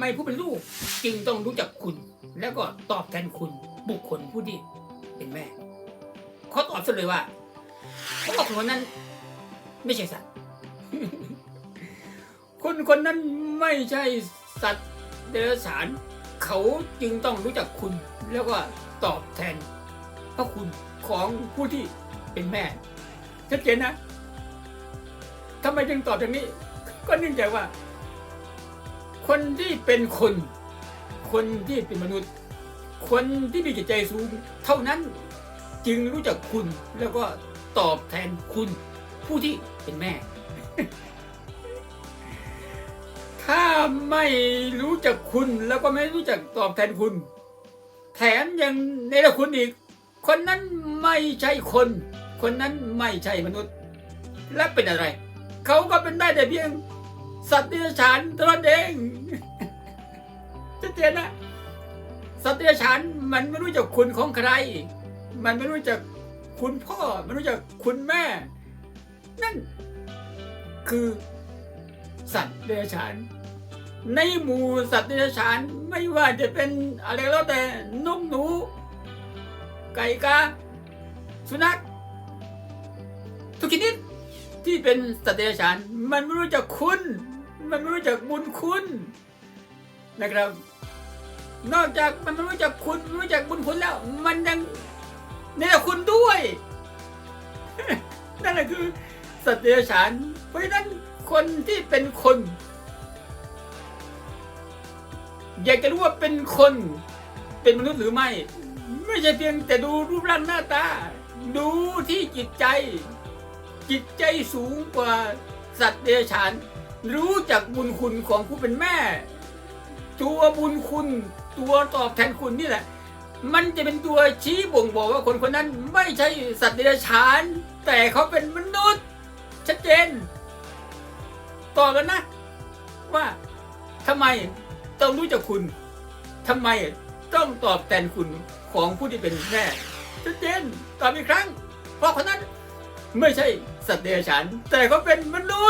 ไมผู้เป็นลูกจึงต้องรู้จักคุณ แล้วก็ตอบแทนคุณบุคคลผู้ที่เป็นแม่เขาตอบซะเลยว่าเพราะว่าคนคนนั้น ไม่ใช่สัตว์คนคนนั้นไม่ใช่สัตว์เดรัจฉานเขาจึงต้องรู้จักคุณ แล้วก็ตอบแทนพระคุณของผู้ที่เป็นแม่ชัดเจนนะทำไมจึงตอบอย่างนี้ ก็เนื่องจากว่า คนที่เป็นคน คนที่เป็นมนุษย์ คนที่มีจิตใจสูง เท่านั้นจึงรู้จักคุณแล้วก็ตอบแทนคุณผู้ที่เป็นแม่ ถ้าไม่รู้จักคุณแล้วก็ไม่รู้จักตอบแทนคุณ แถมยังเนรคุณอีก คนนั้นไม่ใช่คน คนนั้นไม่ใช่มนุษย์ และเป็นอะไร เขาก็เป็นได้แต่เพียง สัตว์เดรัจฉานเท่านั้นเองชัดเจนนะสัตว์เดรัจฉานมันไม่รู้จักคุณของใคร มันไม่รู้จักคุณพ่อไม่รู้จักคุณแม่ นั่น คือสัตว์เดรัจฉาน ในหมู่สัตว์เดรัจฉานไม่ว่าจะเป็นอะไรแล้วแต่นกหนู ไก่กาสุนัขทุกชนิด ที่เป็นสัตว์เดรัจฉานมันไม่รู้จักคุณ มันไม่รู้จักบุญคุณนะครับ นอกจากมันไม่รู้จักคุณไม่รู้จักบุญคุณแล้ว มันยังเนรคุณด้วย นั่นแหละคือสัตว์เดรัจฉาน เพราะฉะนั้นคนที่เป็นคน อยากจะรู้ว่าเป็นคน เป็นมนุษย์หรือไม่ ไม่ใช่เพียงแต่ดูรูปร่างหน้าตา ดูที่จิตใจ จิตใจสูงกว่าสัตว์เดรัจฉาน รู้จักบุญคุณของผู้เป็นแม่ ตัวบุญคุณ ตัวตอบแทนคุณนี่แหละ มันจะเป็นตัวชี้บ่งบอกว่าคนคนนั้นไม่ใช่สัตว์เดรัจฉาน แต่เขาเป็นมนุษย์ ชัดเจน ต่อกันนะ ว่าทำไมต้องรู้จักคุณทำไมต้องตอบแทนคุณของผู้ที่เป็นแม่ชัดเจนตอบอีกครั้ง เพราะคนนั้น ไม่ใช่สัตว์เดรัจฉานแต่เขาเป็นมนุษย์